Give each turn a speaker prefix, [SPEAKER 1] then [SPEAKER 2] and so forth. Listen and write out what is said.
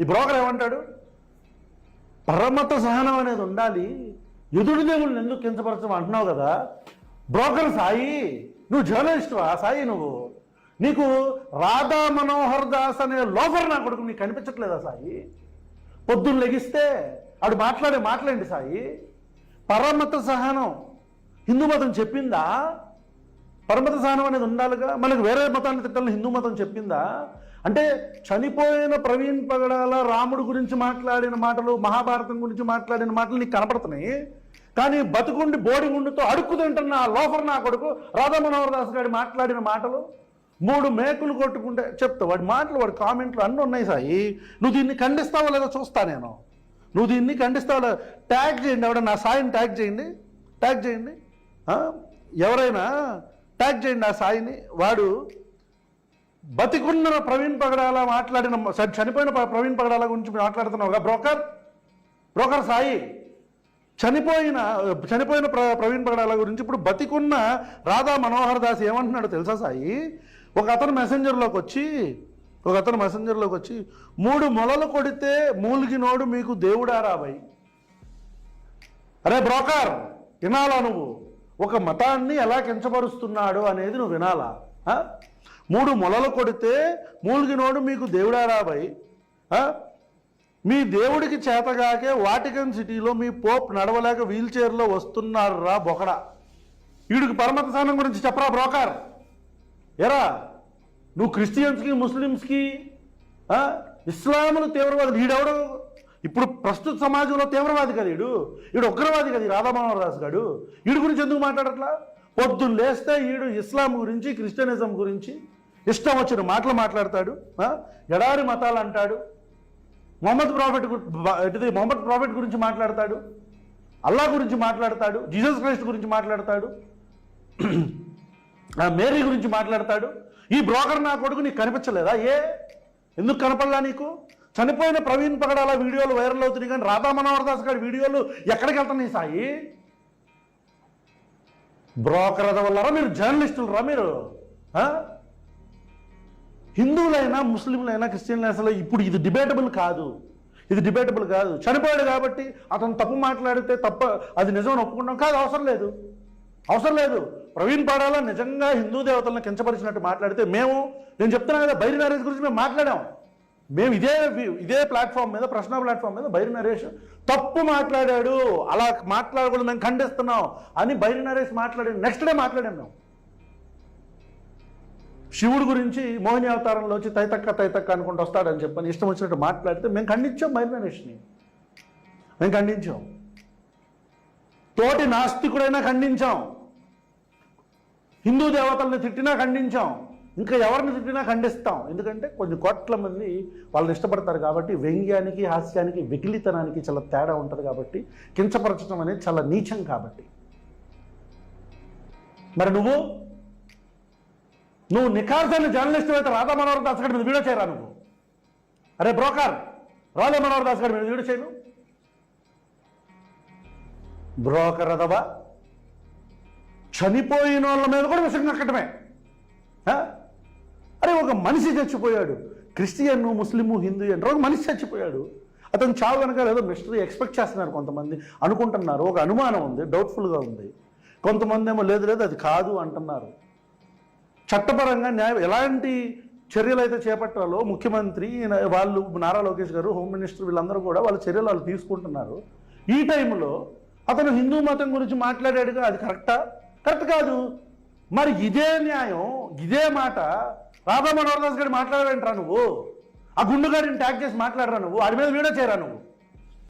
[SPEAKER 1] ఈ బ్రోకర్ ఏమంటాడు? పరమత సహనం అనేది ఉండాలి. ఎదుటి దేవుళ్ళని ఎందుకు కించపరచం అంటున్నావు కదా? బ్రోకర్ సాయి నువ్వు జర్నలిస్టువా? సాయి నువ్వు. నీకు రాధా మనోహర్ దాస్ అనే లోఫర్ నా కొడుకు నీకు కనిపించట్లేదా సాయి? పొద్దున్న లెగిస్తే ఆడు మాట్లాడే మాట్లాడండి సాయి? పరమత సహనం. హిందూ మతం చెప్పిందా? పరమత సహనం అనేది ఉండాలిగా? మనకు వేరే మతాన్ని తిట్టాలని హిందూ మతం చెప్పిందా? అంటే చనిపోయిన ప్రవీణ్ పగడాల రాముడు గురించి మాట్లాడిన మాటలు మహాభారతం గురించి మాట్లాడిన మాటలు నీకు కనపడుతున్నాయి. కానీ బతుకుండి బోడిగుండుతో అడుక్కు తింటున్న ఆ లోఫర్ నా కొడుకు రాధామనోహర్ దాస్ గారి మాట్లాడిన మాటలు మూడు మేకులు కొట్టుకుంటే చెప్తా వాడి మాటలు వాడి కామెంట్లు అన్నీ ఉన్నాయి సాయి. నువ్వు దీన్ని ఖండిస్తావో లేదో చూస్తా నేను? నువ్వు దీన్ని ఖండిస్తావో ట్యాగ్ చేయండి ఎవడ నా సాయిని ట్యాగ్ చేయండి. ట్యాగ్ చేయండి. ఎవరైనా ట్యాగ్ చేయండి ఆ సాయిని. వాడు బతికున్న ప్రవీణ్ పగడాల మాట్లాడిన చనిపోయిన ప్రవీణ్ పగడాల గురించి మాట్లాడుతున్నావుగా బ్రోకర్? బ్రోకర్ సాయి చనిపోయిన చనిపోయిన ప్ర ప్రవీణ్ పగడాల గురించి ఇప్పుడు బతికున్న రాధా మనోహర్ దాస్ ఏమంటున్నాడు తెలుసా సాయి? ఒక అతను మెసెంజర్లోకి వచ్చి ఒక అతను మెసెంజర్లోకి వచ్చి మూడు మొలలు కొడితే మూలిగినోడు మీకు దేవుడా రాబాయి అరే బ్రోకర్ వినాలా నువ్వు? ఒక మతాన్ని ఎలా కించపరుస్తున్నాడు అనేది నువ్వు వినాలా? మూడు మొలలు కొడితే మూలిగినోడు మీకు దేవుడా రాబోయ్ మీ దేవుడికి చేతగాకే వాటికన్ సిటీలో మీ పోప్ నడవలేక వీల్ చైర్లో వస్తున్నారు రా బొకడా. వీడికి పరమత స్థానం గురించి చెప్పరా బ్రోకర్? ఎరా నువ్వు క్రిస్టియన్స్కి ముస్లిమ్స్కి ఇస్లాములు తీవ్రవాదులు వీడెవడు ఇప్పుడు ప్రస్తుత సమాజంలో తీవ్రవాది కదా ఈడు. ఈడు ఉగ్రవాది కదా ఈ రాధామోహన్ దాస్ గాడు. వీడి గురించి ఎందుకు మాట్లాడట్లా? పొద్దున్న లేస్తే ఈడు ఇస్లాం గురించి క్రిస్టియనిజం గురించి ఇష్టం వచ్చిన మాటలు మాట్లాడతాడు ఎడారి మతాలు అంటాడు. మొహమ్మద్ ప్రాఫిట్ ఇది మొహమ్మద్ ప్రాఫిట్ గురించి మాట్లాడతాడు. అల్లా గురించి మాట్లాడతాడు. జీసస్ క్రైస్ట్ గురించి మాట్లాడతాడు. మేరీ గురించి మాట్లాడతాడు. ఈ బ్రోకర్ నా కొడుకు నీకు కనిపించలేదా? ఏ? ఎందుకు కనపడలా నీకు? చనిపోయిన ప్రవీణ్ పగడాల వీడియోలు వైరల్ అవుతున్నాయి కానీ రాధా మనోహర్ దాస్ గారి వీడియోలు ఎక్కడికి వెళ్తున్నాయి సాయి? బ్రోకర్ వల్లరా మీరు? జర్నలిస్టులు రా మీరు హిందువులైనా ముస్లింలైనా క్రిస్టియన్లైనా అసలు ఇప్పుడు ఇది డిబేటబుల్ కాదు. ఇది డిబేటబుల్ కాదు. చనిపోయాడు కాబట్టి అతను తప్పు మాట్లాడితే తప్ప అది నిజం ఒప్పుకుంటాం కాదు అవసరం లేదు. అవసరం లేదు. ప్రవీణ్ పాడాల నిజంగా హిందూ దేవతలను కించపరిచినట్టు మాట్లాడితే మేము నేను చెప్తున్నా కదా బైరి నరేష్ గురించి మేము మాట్లాడాం. మేము ఇదే ఇదే ప్లాట్ఫామ్ మీద ప్రశ్న ప్లాట్ఫామ్ మీద బైరి నరేష్ తప్పు మాట్లాడాడు. అలా మాట్లాడకూడదు మేము ఖండిస్తున్నాం అని బైరి నరేష్ మాట్లాడాడు నెక్స్ట్ డే మాట్లాడాం మేము. శివుడు గురించి మోహిని అవతారంలో వచ్చి తైతక్క తైతక్క అనుకుంటూ వస్తాడని చెప్పని ఇష్టం వచ్చినట్టు మాట్లాడితే మేము ఖండించాం బైరి మేము ఖండించాం. తోటి నాస్తికుడైనా ఖండించాం. హిందూ దేవతల్ని తిట్టినా ఖండించాం. ఇంకా ఎవరిని తిట్టినా ఖండిస్తాం. ఎందుకంటే కొన్ని కోట్ల మంది వాళ్ళని ఇష్టపడతారు కాబట్టి వ్యంగ్యానికి హాస్యానికి వికిలితనానికి చాలా తేడా ఉంటుంది కాబట్టి కించపరచడం అనేది చాలా నీచం కాబట్టి. మరి నువ్వు? నువ్వు నిఖార్సైన జర్నలిస్ట్ అయితే రాధా మనోహర్ దాస్ గారి మీద వీడియో చేయరా నువ్వు? అరే బ్రోకర్ రాధా మనోహర్ దాస్ గారి మీద వీడియో చేయను. బ్రోకర్ అదవా? చనిపోయిన వాళ్ళ మీద కూడా విషయం కక్కటమే అరే ఒక మనిషి చచ్చిపోయాడు. క్రిస్టియన్ ముస్లిము హిందూ అంటారు ఒక మనిషి చచ్చిపోయాడు. అతను చావు కనుక ఏదో మిస్టరీ ఎక్స్పెక్ట్ చేస్తున్నారు కొంతమంది. అనుకుంటున్నారు. ఒక అనుమానం ఉంది డౌట్ఫుల్గా ఉంది. కొంతమంది ఏమో లేదు లేదు అది కాదు అంటున్నారు. చట్టపరంగా న్యాయ ఎలాంటి చర్యలు అయితే చేపట్టాలో ముఖ్యమంత్రి వాళ్ళు నారా లోకేష్ గారు హోమ్ మినిస్టర్ వీళ్ళందరూ కూడా వాళ్ళ చర్యలు వాళ్ళు తీసుకుంటున్నారు. ఈ టైంలో అతను హిందూ మతం గురించి మాట్లాడాడుగా అది కరెక్టా? కరెక్ట్ కాదు. మరి ఇదే న్యాయం ఇదే మాట రాధా మనోహర్ దాస్ గారు మాట్లాడారంటరా నువ్వు? ఆ గుండు గారిని ట్యాగ్ చేసి మాట్లాడరా నువ్వు? వాడి మీద వీడియో చేయరా నువ్వు?